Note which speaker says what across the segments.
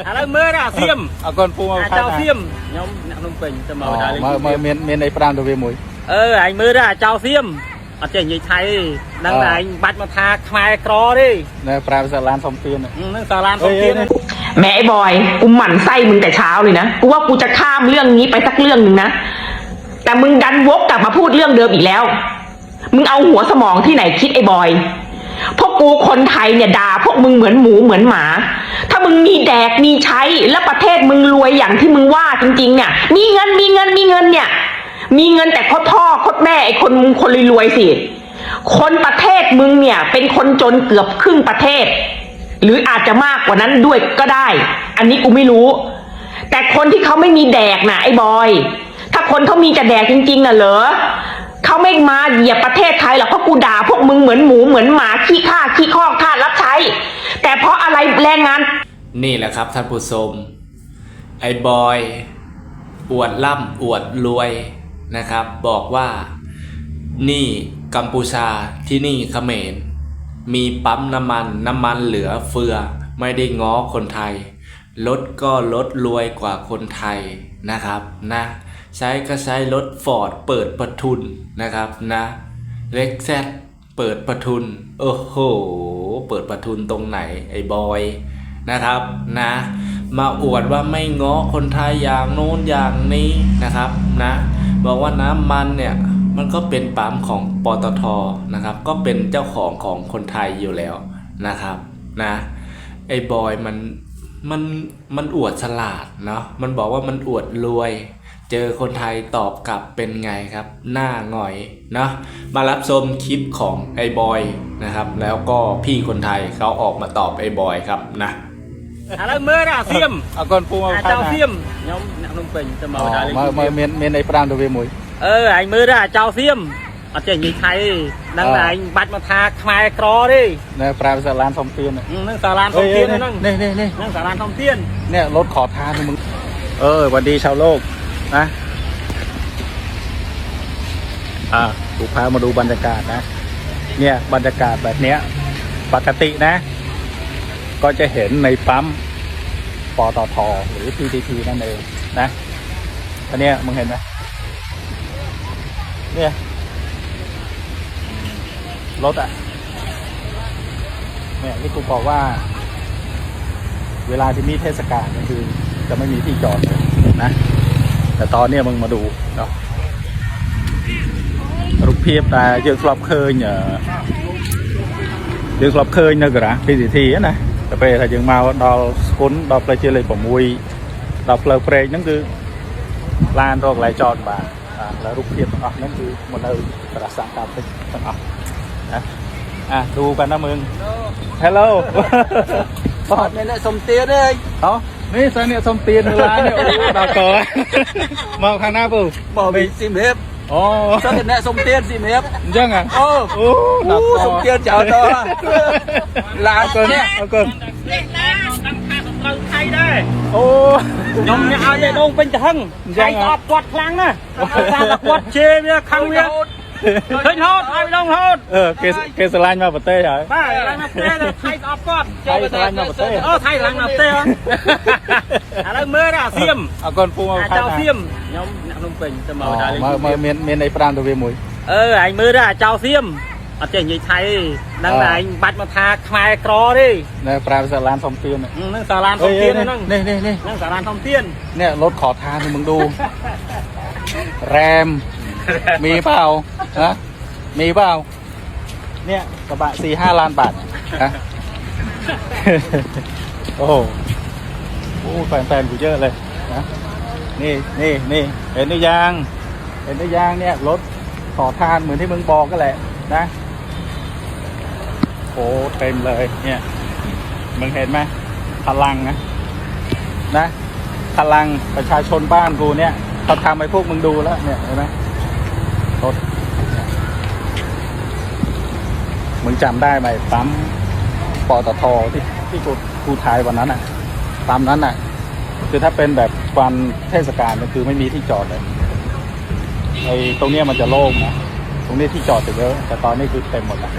Speaker 1: ឥឡូវមើលអាសៀម
Speaker 2: អរគុណពូមក
Speaker 1: អា
Speaker 2: ខា
Speaker 1: ចៅ
Speaker 2: ង
Speaker 1: សៀមខ្ញុំអ្នកភ្នំពេញទៅមកដល់លេង
Speaker 2: មើលមើលមានមានអីប្រាំទៅវាមួយ
Speaker 1: អឺឯងមើលទៅអាចៅសៀមអត់ចេះនិយាយថៃទេដឹងតែឯងបាច់មកថាខ្មែរក្រទេ
Speaker 2: នៅប្រាំសាឡានសំពៀន
Speaker 1: នឹងសាឡានសុំទៀត
Speaker 3: แหม่ไอ้บอยกูหมั่นไส้มึงแต่เช้าเลยนะกูว่ากูจะข้ามเรื่องนี้ไปสักเรื่องหนึ่งนะแต่มึงดันวกกลับมาพูดเรื่องเดิมอีกแล้ว มึงเอาหัวสมองที่ไหนคิดไอ้บอย พวกกูคนไทยเนี่ยด่าพวกมึงเหมือนหมูเหมือนหมา ถ้ามึงมีแดกมีใช้แล้วประเทศมึงรวยอย่างที่มึงว่าจริง ๆ เนี่ย มีเงินมีเงินมีเงินเนี่ย มีเงินแต่โคตพ่อคตรแม่ไอ้คนมึงคนรวยๆสิคนประเทศมึงเนี่ย เป็นคนจนเกือบครึ่งประเทศ หรืออาจจะมากกว่านั้นด้วยก็ได้ อันนี้กูไม่รู้ แต่คนที่เขาไม่มีแดกนะไอ้บอย ถ้าคนเขามีจะแดกจริงๆน่ะเหรอ เขาไม่มาเหยียบประเทศไทยหรอกเพราะกูด่าพวกมึงเหมือนหมูเหมือนหมาขี้ข้าขี้ข้อกทาสรับใช้ แต่เพราะอะไรแรงงาน
Speaker 4: นี่แหละครับท่านผู้ชมไอ้บอยอวดร่ำอวดรวยนะครับ บอกว่านี่กัมพูชาที่นี่เขมร มีปั๊มน้ำมันน้ำมันเหลือเฟือไม่ได้ง้อคนไทยรถก็รถรวยกว่าคนไทยนะครับนะ ใช้ก็ใช้รถฟอร์ดเปิดประทุนนะครับนะเล็กแซเปิดประทุน โอ้โห เปิดประทุนตรงไหนไอ้บอยนะครับนะ มาอวดว่าไม่ง้อคนไทยอย่างโน้นอย่างนี้นะครับนะบอกว่าน้ำมันเนี่ยมันก็เป็นปั๊มของปตทนะครับ ก็เป็นเจ้าของของคนไทยอยู่แล้วนะครับนะไอ้บอยมันมันมันอวดฉลาดเนาะมันบอกว่ามันอวดรวย เจอคนไทยตอบกลับเป็นไงครับ หน้าหงอยเนาะมารับชมคลิปของไอ้บอยนะครับ แล้วก็พี่คนไทยเขาออกมาตอบไอ้บอยครับนะ
Speaker 1: ឥឡូវមើលអាសៀម
Speaker 2: អរគុណពូមក
Speaker 1: អា
Speaker 2: ខា
Speaker 1: ចៅ
Speaker 2: ង
Speaker 1: សៀមខ្ញុំអ្នកភ្នំពេញទៅមកដល់លេង
Speaker 2: មើលមើលមានមានអីប្រាំទៅវាមួយ
Speaker 1: អឺឯងមើលទៅអាចៅសៀមអត់ចេះនិយាយថៃទេដឹងតែឯងបាច់មកថាខ្មែរក្រទេ
Speaker 2: នៅប្រាំសាឡានសំពៀន
Speaker 1: នឹងសាឡានសុំទៀតហ្នឹង
Speaker 2: នេះនេះនេះ
Speaker 1: នឹងសាឡានសុំទៀត
Speaker 2: เนี่ยรถขอทานมึง เออวั นะอ่าถูกพามาดูบรรยากาศนะ เนี่ยบรรยากาศแบบเนี้ย ปกตินะ ก็จะเห็นในปั๊มปตทหรือ PTT นั่นเองนะอันเนี้ยมึงเห็นไหมเนี่ยรถอะเนี่ยที่กูบอกว่า เวลาที่มีเทศกาลก็คือ จะไม่มีที่จอดเลยนะ แต่ตอนเนี้ยมึงมาดูเนาะរូបភាពដែលយើងធ្លាប់ឃើញអឺយើងធ្លាប់ឃើញនៅការ៉ា PCT ហ្នឹងណាតែពេលថាយើងមកដល់ស្គុនដល់ផ្លូវជាតិលេខ6ដល់ផ្លូវព្រែកហ្នឹងគឺឡានរកកន្លែងចតបានអាแล้วរូបភាពទាំងអស់ហ្នឹងគឺមកនៅប្រាសាទតាពេជ្រទាំងអស់ណាอ่ะดูกันนะมึง Hello
Speaker 1: អត់មានអ្នកសុំទៀតទេ
Speaker 2: เ នេះសិនអ្នកសុំទៀននៅឡាននេះអូដល់កមកខាងណាពូម
Speaker 1: កវិញស៊ីមរៀប
Speaker 2: អូ
Speaker 1: សិនអ្នកសុំទៀនស៊ីមរៀបអ
Speaker 2: ញ្ចឹងអូអូដល់ក
Speaker 1: សុំទៀនចោលតឡាន
Speaker 2: អរគុណអរគុណនេះឡា
Speaker 1: នដល់ថាសំឡូវថៃដែរ
Speaker 2: អូ
Speaker 1: ខ្ញុំញ៉ាំឲ្យឯដងពេញទៅហឹងថៃស្អប់គាត់ខ្លាំងណាស់ថាគាត់ជេរវាខាងវា ឃើញហូតឲ្យម្ដងហូត
Speaker 2: អឺគេគេស្រឡាញ់មកប្រទេសហើយ
Speaker 1: បាទស្រឡាញ់មកប្រទេសថៃស្អប់គាត់
Speaker 2: ចេះប្រទេសមកប្រទេស
Speaker 1: អូថៃស្រឡាញ់មកប្រទេសឥឡូវមើលអាសៀម
Speaker 2: អរគុណពូម
Speaker 1: ក
Speaker 2: ខេ
Speaker 1: ត្ត
Speaker 2: អា
Speaker 1: សៀមខ្ញុំអ្នកភ្នំពេញទៅមកដល់
Speaker 2: មើលមើលមានមានអី5ទៅវាមួយ
Speaker 1: អឺអញមើលអាចោសៀមអត់ចេះនិយាយថៃទេដឹងតែឯងបាច់មកថាខ្មែរក្រទេ
Speaker 2: នៅប្រើសាឡានសំទៀនហ្នឹ
Speaker 1: ងសាឡានសំទៀនហ្នឹង
Speaker 2: នេះនេះនេះហ្នឹ
Speaker 1: ងសាឡានសំទៀ
Speaker 2: ននេះលូតខោថានឹងមើលឌូរ៉ែម มีเปล่าฮะมีเปล่าเนี่ยกระบะสี่ห้าล้านบาทฮะโอ้โหโอ้แฟนๆกูเยอะเลยนะนี่นี่นี่เห็นหรือยังเห็นหรือยังเนี่ยรถขอทานเหมือนที่มึงบอกก็แหละนะโอ้เต็มเลยเนี่ยมึงเห็นไหมพลังนะนะพลังประชาชนบ้านกูเนี่ยเขาทำให้พวกมึงดูแล้วเนี่ยเห็นไหม รถเนี่ยมึงจำได้ไหมปั๊มปตทที่ที่กูกูทายวันนั้นอะปั๊มนั้นอะ คือถ้าเป็นแบบวันเทศกาลก็คือไม่มีที่จอดเลยไอ้ตรงเนี้ยมันจะโล่งนะตรงนี้ที่จอดเยอะแต่ตอนนี้คือเต็มหมดแล้ว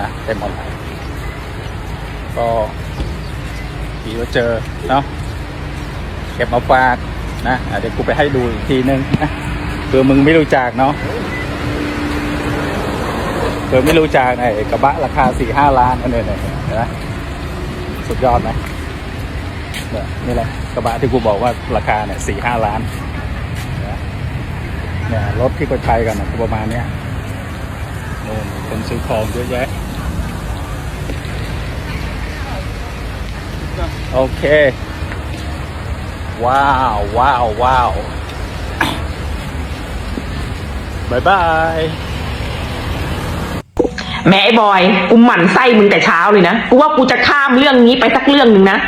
Speaker 2: นะเต็มหมดแล้วก็ผีว่าเจอเนาะเก็บมาฝากนะอะเดี๋ยวกูไปให้ดูอีกทีนึงนะ เผื่อมึงไม่รู้จักเนาะเผื่อไม่รู้จักไอ้กระบะราคาสี่ห้าล้านอันนี้เนี่ยเห็นไหมสุดยอดไหมเนี่ยนี่แหละกระบะที่กูบอกว่าราคาเนี่ยสี่ห้าล้านเนี่ยรถที่คนใช้กันนะประมาณเนี้ยโน่นคนซื้อของเยอะแยะโอเค ว้าว ว้าว ว้าว บายบาย
Speaker 3: แม่ไอ้บอยกูหมั่นไส้มึงแต่เช้าเลยนะกูว่ากูจะข้ามเรื่องนี้ไปสักเรื่องหนึ่งนะ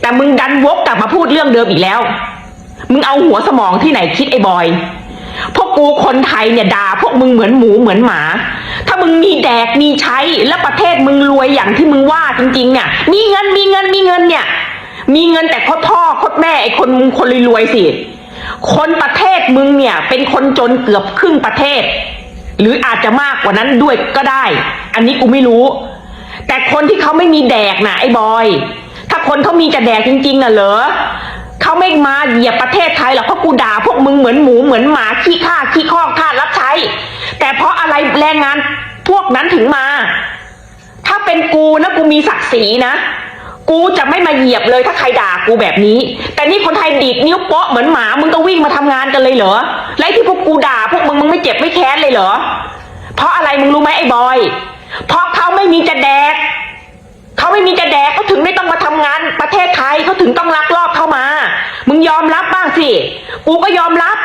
Speaker 3: แต่มึงดันวกกลับมาพูดเรื่องเดิมอีกแล้ว มึงเอาหัวสมองที่ไหนคิดไอ้บอยพวกกูคนไทยเนี่ยด่าพวกมึงเหมือนหมูเหมือนหมา ถ้ามึงมีแดกมีใช้แล้วประเทศมึงรวยอย่างที่มึงว่าจริงๆเนี่ย มีเงินมีเงินมีเงินเนี่ย มีเงินแต่โคตรพ่อโคตรแม่ไอ้คนมึงคนรวยๆสิ คนประเทศมึงเนี่ย เป็นคนจนเกือบครึ่งประเทศ หรืออาจจะมากกว่านั้นด้วยก็ได้ อันนี้กูไม่รู้ แต่คนที่เขาไม่มีแดกนะไอ้บอย ถ้าคนเขามีจะแดกจริงๆน่ะเหรอเขาไม่มาเหยียบประเทศไทยหรอกเพราะกูด่าพวกมึงเหมือนหมูเหมือนหมาขี้ข้าขี้ข้อกทาสรับใช้ แต่เพราะอะไรแรงงานพวกนั้นถึงมา ถ้าเป็นกูนะกูมีศักดิ์ศรีนะ กูจะไม่มาเหยียบเลยถ้าใครด่ากูแบบนี้ แต่นี่คนไทยดีดนิ้วโป๊ะเหมือนหมา มึงก็วิ่งมาทำงานกันเลยเหรอไอ้ที่พวกกูด่าพวกมึงมึงไม่เจ็บไม่แค้นเลยเหรอ เพราะอะไรมึงรู้ไหมไอ้บอย เพราะเขาไม่มีจะแดก เขาไม่มีจะแดกเขาถึงไม่ต้องมาทำงานประเทศไทยเขาถึงต้องลักลอบเข้ามา มึงยอมรับบ้างสิ กูก็ยอมรับ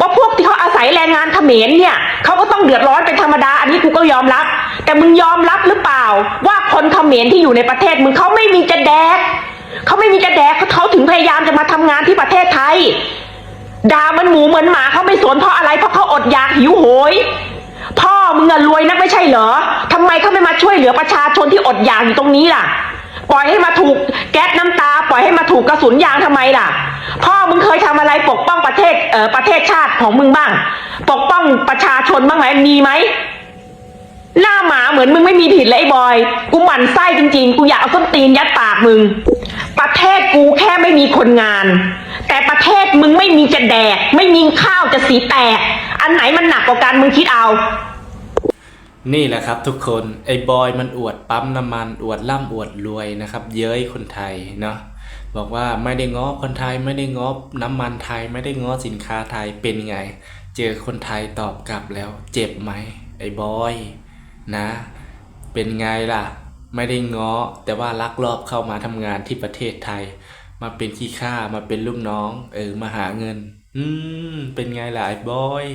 Speaker 3: ว่าพวกที่เขาอาศัยแรงงานเขมรเนี่ย เขาก็ต้องเดือดร้อนเป็นธรรมดา อันนี้กูก็ยอมรับ แต่มึงยอมรับหรือเปล่า ว่าคนเขมรที่อยู่ในประเทศมึงเขาไม่มีจะแดกเขาไม่มีจะแดกเขาเขาถึงพยายามจะมาทำงานที่ประเทศไทยด่ามันหมูเหมือนหมาเขาไม่สนเพราะอะไรเพราะเขาอดอยากหิวโหย พ่อมึงอะรวยนักไม่ใช่เหรอทำไมเขาไม่มาช่วยเหลือประชาชนที่อดอยากอยู่ตรงนี้ล่ะ ปล่อยให้มาถูกแก๊สน้ำตา ปล่อยให้มาถูกกระสุนยางทำไมล่ะ พ่อมึงเคยทำอะไรปกป้องประเทศเอ่อประเทศชาติของมึงบ้าง ปกป้องประชาช นบ้างไหมมีไหมหน้าหมาเหมือนมึงไม่มีผิดเลยไอ้บอย กูหมั่นไส้จริงๆ กูอยากเอาส้นตีนยัดปากมึง ประเทศกูแค่ไม่มีคนงาน แต่ประเทศมึงไม่มีจะแดก ไม่มีข้าวจะสีแตก อันไหนมันหนักกว่ากันมึงคิดเอา
Speaker 4: นี่แหละครับทุกคนไอ้บอยมันอวดปั๊มน้ำมันอวดร่ำอวดรวยนะครับ เย้ยคนไทยเนาะบอกว่าไม่ได้ง้อคนไทยไม่ได้ง้อน้ำมันไทยไม่ได้ง้อสินค้าไทยเป็นไง เจอคนไทยตอบกลับแล้ว เจ็บไหมไอ้บอยนะ เป็นไงล่ะ ไม่ได้ง้อแต่ว่าลักลอบเข้ามาทำงานที่ประเทศไทย มาเป็นขี้ข้ามาเป็นลูกน้อง เออมาหาเงิน อืมเป็นไงล่ะไอ้บอย